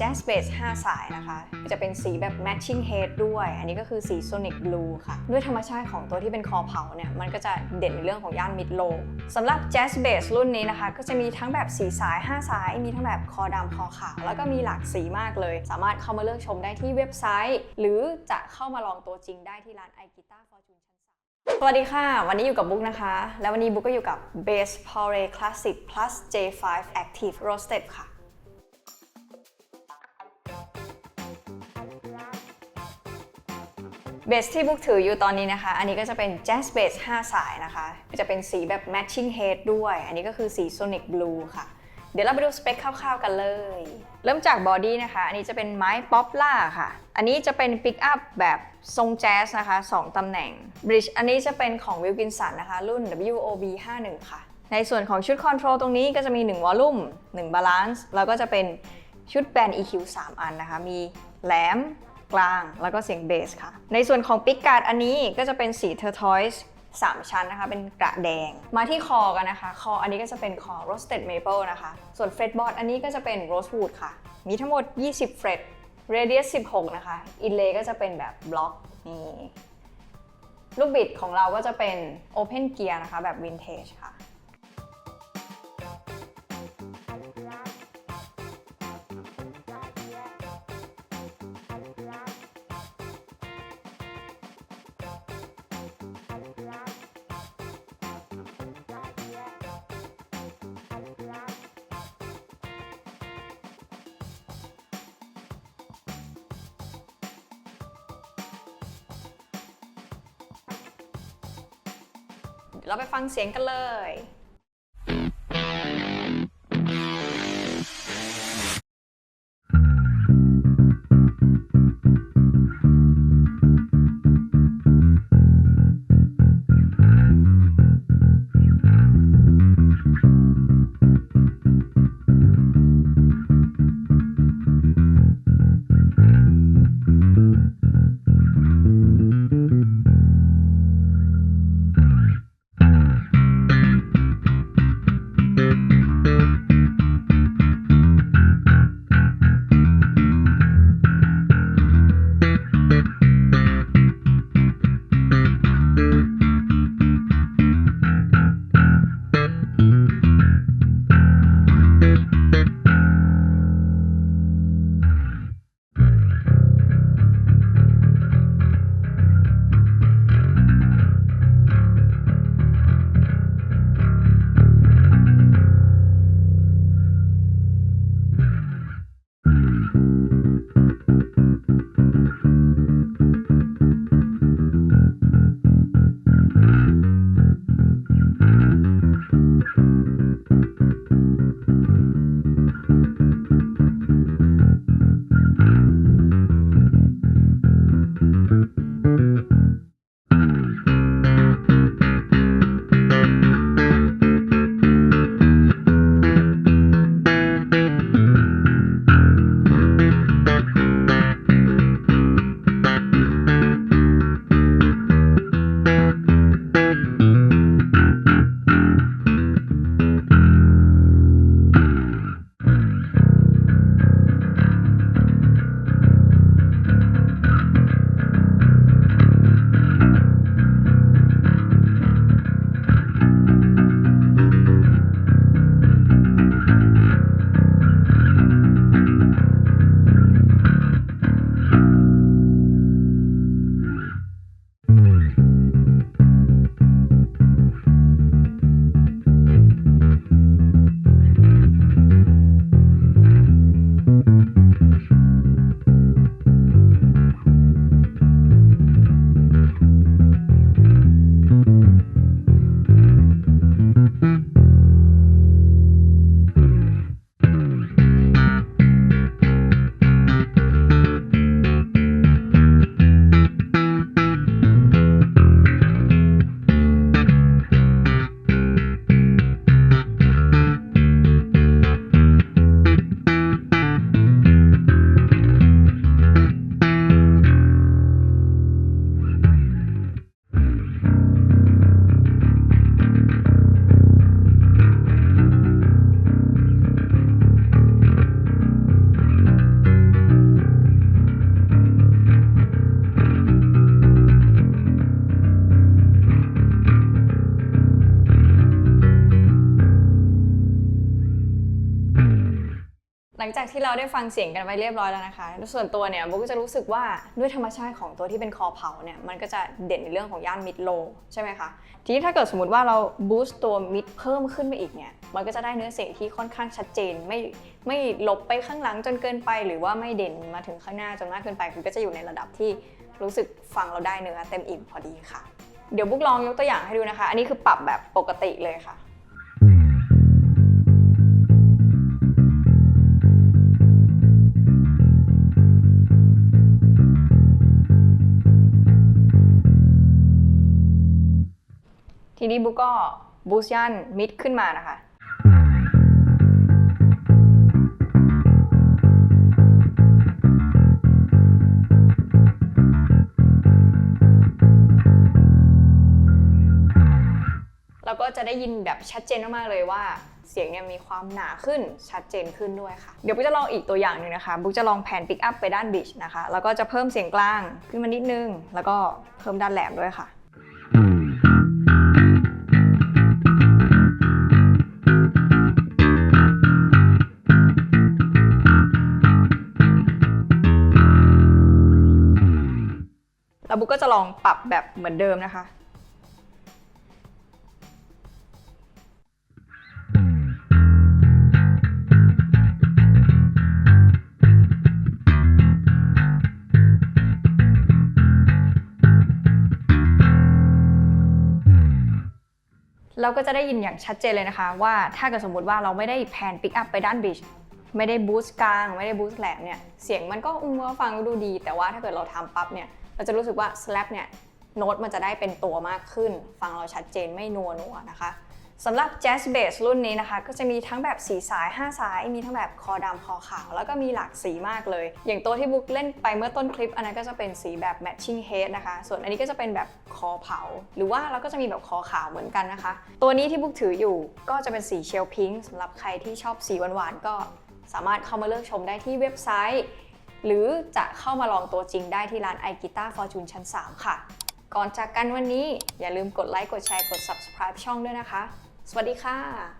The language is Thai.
Jazz Bass 5 สายนะคะ จะเป็นสีแบบ matching head ด้วย อันนี้ก็คือสี Sonic Blue ค่ะ ด้วยธรรมชาติของตัวที่เป็นคอเผาเนี่ย มันก็จะเด่นในเรื่องของย่าน mid low สำหรับ Jazz Bass รุ่นนี้นะคะ ก็จะมีทั้งแบบสีสาย 5 สาย มีทั้งแบบคอดำคอขาว แล้วก็มีหลากสีมากเลย สามารถเข้ามาเลือกชมได้ที่เว็บไซต์ หรือจะเข้ามาลองตัวจริงได้ที่ร้าน iGuitar Fortune ชั้นสวัสดีค่ะ วันนี้อยู่กับบุ๊กนะคะ แล้ววันนี้บุ๊กก็อยู่กับ Bass p o r e Classic Plus J5 Active Roasted ค่ะ เบสที่บุ๊กถืออยู่ตอนนี้นะคะ อันนี้ก็จะเป็น Jazz Bass 5 สายนะคะ จะเป็นสีแบบ matching head ด้วย อันนี้ก็คือสี Sonic Blue ค่ะ เดี๋ยวเราไปดูสเปคคร่าวๆกันเลย เริ่มจากบอดี้นะคะ อันนี้จะเป็นไม้ป๊อปล่าค่ะ อันนี้จะเป็นปิกอัพแบบทรงแจ๊สนะคะ 2 ตำแหน่ง Bridge อันนี้จะเป็นของ Wilkinson นะคะ รุ่น WOB 51 ค่ะ ในส่วนของชุดคอนโทรลตรงนี้ก็จะมี 1 วอลลุ่ม 1 บาลานซ์ แล้วก็จะเป็นชุดแบน EQ 3 อันนะคะ มีแหลม กลาง แล้วก็เสียงเบสค่ะ ในส่วนของปิกการ์ดอันนี้ก็จะเป็นสีเทอร์ทอยส์3ชั้นนะคะ เป็นกระแดงมาที่คอกันนะคะ คออันนี้ก็จะเป็นคอ roasted maple นะคะ ส่วนเฟรตบอร์ดอันนี้ก็จะเป็น rosewood ค่ะ มีทั้งหมด 20 เฟรต radius 16 นะคะ inlay ก็จะเป็นแบบบล็อกนี่ลูกบิดของเราก็จะเป็น open gear นะคะ แบบ vintage ค่ะ เราไปฟังเสียงกันเลย งจากที่เราได้ฟังเสียงกันไปเรียบร้อยแล้วนะคะ ส่วนตัวเนี่ยบุ๊กก็จะรู้สึกว่าด้วยธรรมชาติของตัวที่เป็นคอเผาเนี่ยมันก็จะเด่นในเรื่องของย่านมิดโลใช่ไหมคะ ทีนี้ถ้าเกิดสมมติว่าเราบูสต์ตัวมิดเพิ่มขึ้นไปอีกเนี่ยมันก็จะได้เนื้อเสียงที่ค่อนข้างชัดเจน ไม่ไม่หลบไปข้างหลังจนเกินไป หรือว่าไม่เด่นมาถึงข้างหน้าจนมากเกินไปคือก็จะอยู่ในระดับที่รู้สึกฟังเราได้เนื้อเต็มอิ่มพอดีค่ะ เดี๋ยวบุ๊กลองยกตัวอย่างให้ดูนะคะ อันนี้คือปรับแบบปกติเลยค่ะ ทีนี้บุ๊กก็บูสย่านมิดขึ้นมานะคะเราก็จะได้ยินแบบชัดเจนมากๆเลยว่าเสียงเนี่ยมีความหนาขึ้นชัดเจนขึ้นด้วยค่ะ เดี๋ยวบุ๊กจะลองอีกตัวอย่างหนึ่งนะคะ บุ๊กจะลองแผนปิกอัพไปด้านบิชนะคะ แล้วก็จะเพิ่มเสียงกลางขึ้นมานิดนึง แล้วก็เพิ่มด้านแหลมด้วยค่ะ แล้วบุ๊กก็จะลองปรับแบบเหมือนเดิมนะคะ เราก็จะได้ยินอย่างชัดเจนเลยนะคะ ว่าถ้าเกิดสมมติว่าเราไม่ได้แพนปิกอัพไปด้านบิชไม่ได้บูสต์กลาง ไม่ได้บูสต์แหลมเนี่ยเสียงมันก็อุ้มว่าฟังก็ดูดี แต่ว่าถ้าเกิดเราทำปั๊บเนี่ย เราจะรู้สึกว่า slap เนี่ยโน้ตมันจะได้เป็นตัวมากขึ้น ฟังเราชัดเจนไม่นัวนัวนะคะสำหรับ Jazz Bass รุ่นนี้นะคะ ก็จะมีทั้งแบบสีสาย 5 สาย มีทั้งแบบคอดำคอขาว แล้วก็มีหลากสีมากเลย อย่างตัวที่บุ๊กเล่นไปเมื่อต้นคลิป อันนั้นก็จะเป็นสีแบบ matching head นะคะ ส่วนอันนี้ก็จะเป็นแบบคอเผา หรือว่าเราก็จะมีแบบคอขาวเหมือนกันนะคะ ตัวนี้ที่บุ๊กถืออยู่ก็จะเป็นสีเชลพิงค์สำหรับใครที่ชอบสีหวานๆก็สามารถเข้ามาเลือกชมได้ที่เว็บไซต์ หรือจะเข้ามาลองตัวจริงได้ที่ร้าน i g u i t a r Fortune ชั้น 3 ค่ะ ก่อนจากกันวันนี้อย่าลืมกดไลค์กดแชร์กด subscribe ช่องด้วยนะคะ สวัสดีค่ะ